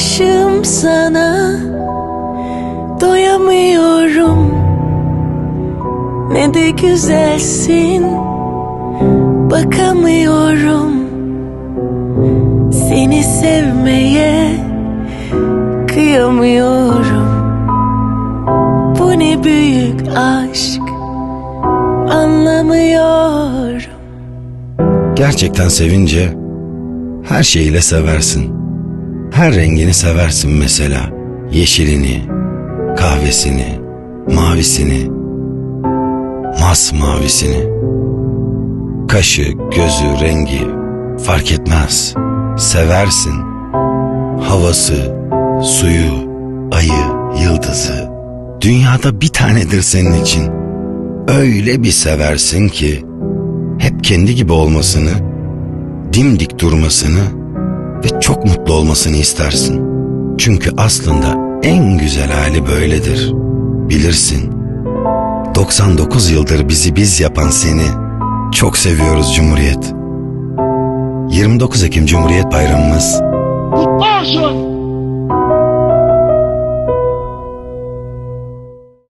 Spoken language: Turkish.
aşığım sana. Doyamıyorum. Ne de güzelsin. Bakamıyorum. Seni sevmeye Kıyamıyorum. Bu ne büyük aşk. Anlamıyorum. Gerçekten sevince her şeyiyle seversin. Her rengini seversin mesela. Yeşilini, kahvesini, mavisini, masmavisini. Kaşı, gözü, rengi fark etmez. Seversin. Havası, suyu, ayı, yıldızı. Dünyada bir tanedir senin için. Öyle bir seversin ki hep kendi gibi olmasını, dimdik durmasını ve çok mutlu olmasını istersin. Çünkü aslında en güzel hali böyledir. Bilirsin. 99 yıldır bizi biz yapan seni çok seviyoruz Cumhuriyet. 29 Ekim Cumhuriyet Bayramımız